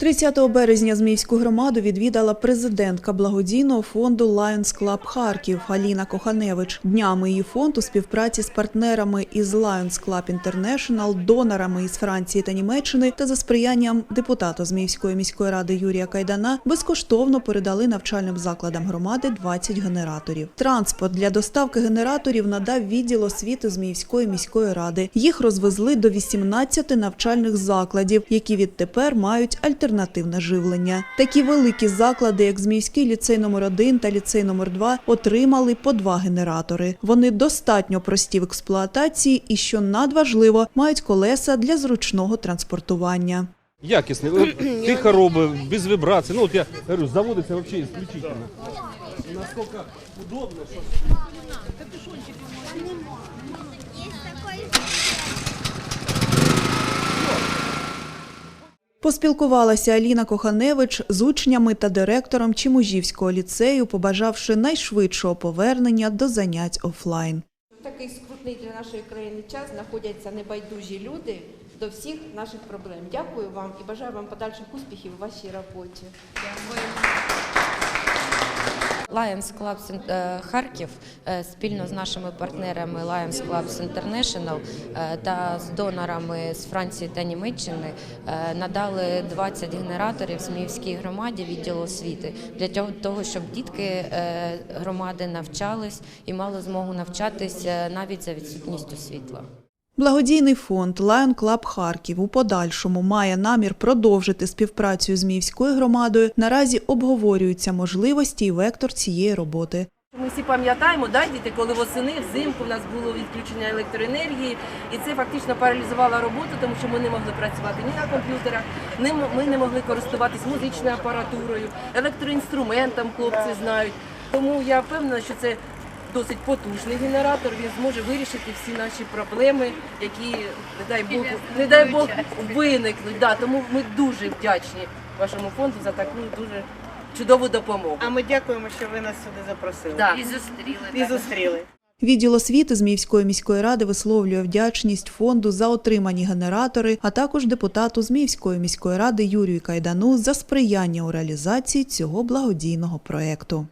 30 березня Зміївську громаду відвідала президентка благодійного фонду Lions Club Харків Аліна Коханевич. Днями її фонд у співпраці з партнерами із Lions Club International, донорами із Франції та Німеччини та за сприянням депутата Зміївської міської ради Юрія Кайдана безкоштовно передали навчальним закладам громади 20 генераторів. Транспорт для доставки генераторів надав відділ освіти Зміївської міської ради. Їх розвезли до 18 навчальних закладів, які відтепер мають альтернативне живлення. Такі великі заклади, як Зміївський ліцей номер 1 та ліцей номер 2 отримали по два генератори. Вони достатньо прості в експлуатації і, що надважливо, мають колеса для зручного транспортування. Якісний, тихо робить, без вібрацій. Ну от я говорю, заводиться взагалі исключительно. Наскільки удобно, що Поспілкувалася Аліна Коханевич з учнями та директором Чимужівського ліцею, побажавши найшвидшого повернення до занять офлайн. В такий скрутний для нашої країни час знаходяться небайдужі люди до всіх наших проблем. Дякую вам і бажаю вам подальших успіхів у вашій роботі. Lions Clubs е, Харків е, спільно з нашими партнерами Lions Clubs International е, та з донорами з Франції та Німеччини надали 20 генераторів Зміївській громаді відділу освіти для того- щоб дітки громади навчались і мали змогу навчатись е, навіть за відсутністю світла. Благодійний фонд Lion Club Харків у подальшому має намір продовжити співпрацю з Міївською громадою. Наразі обговорюються можливості і вектор цієї роботи. Ми всі пам'ятаємо, да, діти, коли восени, взимку в нас було відключення електроенергії, і це фактично паралізувало роботу, тому що ми не могли працювати ні на комп'ютерах, ми не могли користуватись музичною апаратурою, електроінструментом хлопці знають. Тому я впевнена, що це досить потужний генератор. Він зможе вирішити всі наші проблеми, які не дай Бог, не дай Бог виникнуть. Да, тому ми дуже вдячні вашому фонду за таку дуже чудову допомогу. А ми дякуємо, що ви нас сюди запросили. Да. І зустріли. і зустріли. Відділ освіти з Міївської міської ради висловлює вдячність фонду за отримані генератори, а також депутату з Міївської міської ради Юрію Кайдану за сприяння у реалізації цього благодійного проекту.